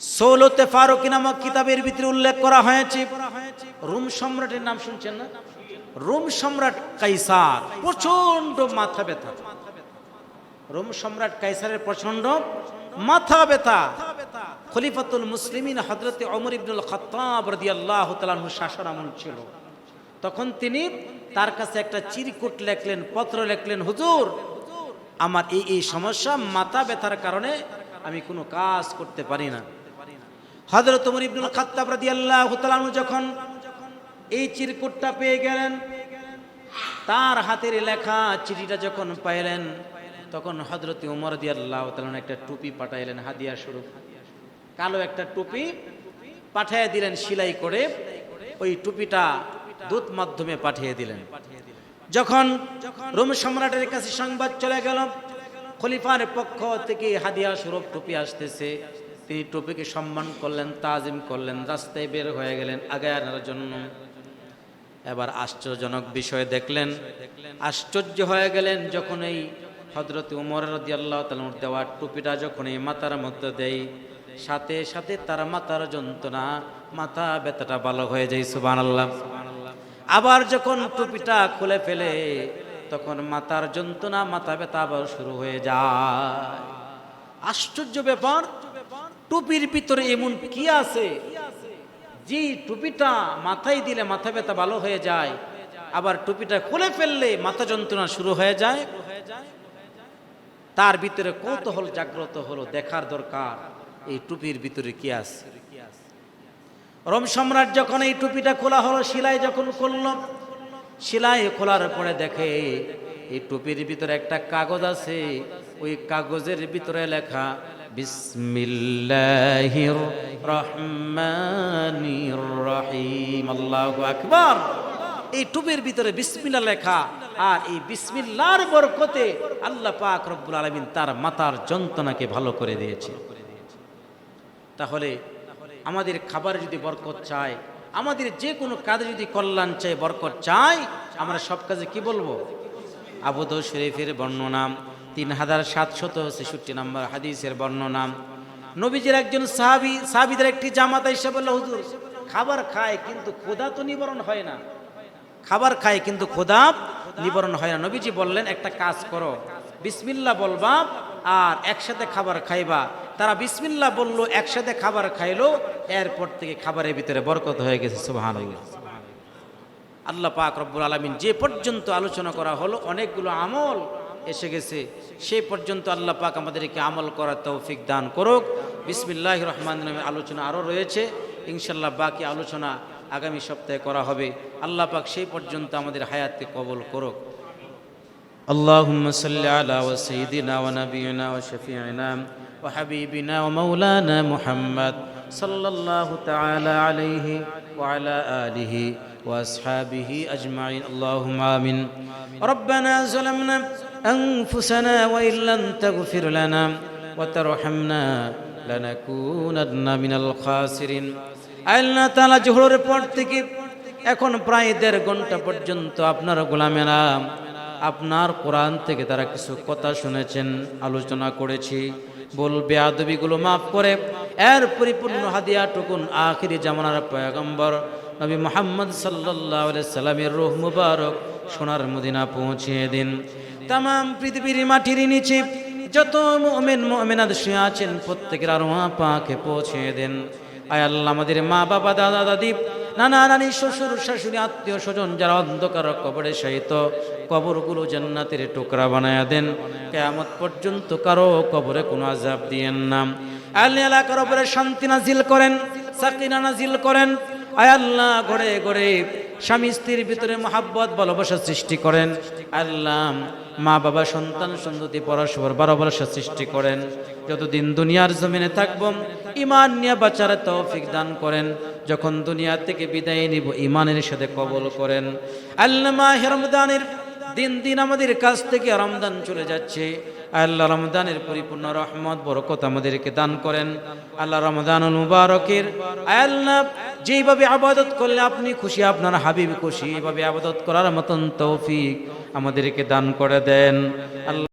সৌলতে ফারুকি নামক কিতাবের ভিতরে উল্লেখ করা হয়েছে। রোম সম্রাটের নাম শুনছেন না? রোম সম্রাট কাইসার প্রচণ্ড মাথা ব্যথা। রোম সম্রাট কাইসারের প্রচণ্ড মাথা ব্যথা। খলিফাতুল মুসলিমিন হজরতে অমর ইবনুল খত্তাব রাদিয়াল্লাহু তাআলার শাসন আমল ছিল। তখন তিনি তার কাছে একটা চিরকুট লেখলেন, পত্র লেখলেন, হুজুর, আমার এই এই সমস্যা মাথা ব্যথার কারণে আমি কোনো কাজ করতে পারি না। হজরত উমর ইবনুল খাত্তাব রাদিয়াল্লাহু তাআলা যখন এই চিরকুটটা পেয়ে গেলেন, তার হাতের লেখা চিঠিটা যখন পাইলেন, তখন হজরত উমর দিয়াল্লাহু তাআলা একটা টুপি পাঠাইলেন, হাদিয়া স্বরূপ। কালো একটা টুপি পাঠিয়ে দিলেন, সেলাই করে ওই টুপিটা দূত মাধ্যমে পাঠিয়ে দিলেন। যখন রোম সম্রাটের কাছে সংবাদ চলে গেল, খলিফার পক্ষ থেকে হাদিয়া স্বরূপ টুপি আসতেছে। তিনি টুপিকে সম্মান করলেন, তাজিম করলেন, রাস্তায় বের হয়ে গেলেন আগে আনার জন্য। এবার আশ্চর্যজনক বিষয় দেখলেন, আশ্চর্য হয়ে গেলেন যখন এই হজরত উমর রদি আল্লাহ তালুর দেওয়া টুপিটা যখন এই মাথার মধ্যে দেয়, সাথে সাথে তার মাথার যন্ত্রণা, মাথা ব্যথাটা ভালো হয়ে যায় সুবান আল্লাহ আবার যখন টুপিটা খুলে ফেলে, তখন মাথার যন্ত্রণা, মাথা ব্যথা আবার শুরু হয়ে যায়। আশ্চর্য ব্যাপার টুপির ভিতরে এমন কি আছে? যে টুপিটা মাথায় দিলে মাথা ব্যথা ভালো হয়ে যায়, আবার টুপিটা খুলে ফেললে মাথা যন্ত্রণা শুরু হয়ে যায়। তার ভিতরে কৌতূহল জাগ্রত হলো, দেখার দরকার এই টুপির ভিতরে কি আছে। রোম সম্রাট যখন এই টুপিটা খোলা হলো শিলাই যখন খুলল শিলাই খোলার পরে দেখে এই টুপির ভিতরে একটা কাগজ আছে, ওই কাগজের ভিতরে লেখা বিসমিল্লাহির রহমানির রহিম। আল্লাহু আকবার। এই টুপির ভিতরে বিসমিল্লাহ লেখা, আর এই বিসমিল্লাহর বরকতে আল্লাহ পাক রব্বুল আলামিন তার মাতার যন্ত্রণাকে ভালো করে দিয়েছে। তাহলে আমাদের খাবার যদি বরকত চায় আমাদের যে কোনো কাজে যদি কল্যাণ চাই, বরকত চাই, আমরা সব কাজে কি বলব? আবুদ শরীফের বর্ণনা তিন হাজার সাতশত ছেষট্টি নম্বর হাদিসের বর্ণনা। নবীজির একজন সাহাবি, সাহাবিদের একটি জামাতা এসে বলল, হুজুর, খাবার খায় কিন্তু খোদা তো নিবারণ হয় না। খাবার খায় কিন্তু খোদা নিবারণ হয় না। নবীজি বললেন, একটা কাজ করো, বিসমিল্লা বলবা আর একসাথে খাবার খাইবা। তারা বিসমিল্লা বলল, একসাথে খাবার খাইলো, এরপর থেকে খাবারের ভিতরে বরকত হয়ে গেছে। সুবাহান আল্লাহ পাক রব্বুল আলমিন যে পর্যন্ত আলোচনা করা হলো, অনেকগুলো আমল এসে গেছে সেই পর্যন্ত আল্লাহ পাক আমাদেরকে আমল করার তৌফিক দান করুক বিসমিল্লাহ রহমান নামে আলোচনা আরও রয়েছে ইনশাল্লাহ বাকি আলোচনা আগামী সপ্তাহে করা হবে আল্লাহ পাক সেই পর্যন্ত আমাদের হায়াতকে কবল করুক اللهم صل على وسيدنا ونبينا وشفيعنا وحبيبنا ومولانا محمد صلى الله تعالى عليه وعلى آله وأصحابه أجمعين اللهم آمين ربنا ظلمنا أنفسنا وإن لم تغفر لنا وترحمنا لنكونن من الخاسرين আল্লাহ তালা জোহরের পর থেকে এখন প্রায় দেড় ঘন্টা পর্যন্ত আপনার গোলামেরা আপনার কোরআন থেকে তারা কিছু কথা শুনেছেন আলোচনা করেছি বলবে আদবিগুলো মাফ করে এর পরিপূর্ণ হাদিয়া টুকুন আখিরি জামানার পয়গম্বর নবী মোহাম্মদ সাল্লাহ সাল্লামের রোহ মুবারক সোনার মদিনা পৌঁছিয়ে দিন। তাম পৃথিবীর মাটির নিচে যত মোমেন মোমেনাদ শুয়ে আছেন প্রত্যেকের আরোয়া পাকে পৌঁছিয়ে দেন। আয় আল্লাহ, আমাদের মা, বাবা, দাদা, দাদি, নানা, নানি, শ্বশুর, শাশুড়ি, আত্মীয় স্বজন যারা অন্ধকার কবরে সহিত কবরগুলো জান্নাতের টুকরা বানায়া দেন। কেয়ামত পর্যন্ত কারও কবরে কোনো আজাব দিয়েন না। আল্লাহ এলাকার উপরে শান্তি নাজিল করেন, সাকিনা নাজিল করেন আয় আল্লাহ ঘরে ঘরে স্বামী স্ত্রীর ভিতরে মহাব্বত, ভালোবাসা সৃষ্টি করেন। আল্লাহ মা, বাবা, সন্তান, সন্ততি, পরস্পর ভালোবাসা সৃষ্টি করেন। যতদিন দুনিয়ার জমিনে থাকব ইমান নিয়ে বাঁচার তৌফিক দান করেন। যখন দুনিয়া থেকে বিদায় নিব ইমানের সাথে কবল করেন। আল্লাহ হেরমদানের দিন দিন আমাদের কাছ থেকে রমদান চলে যাচ্ছে। আল্লাহ রমদানের পরিপূর্ণ রহমত, বরকত আমাদেরকে দান করেন। আল্লাহ রমদান মুবারকের আল্লাহ যেইভাবে আবাদত করলে আপনি খুশি, আপনার হাবিব খুশি এইভাবে আবাদত করার মতন তৌফিক আমাদেরকে দান করে দেন। আল্লাহ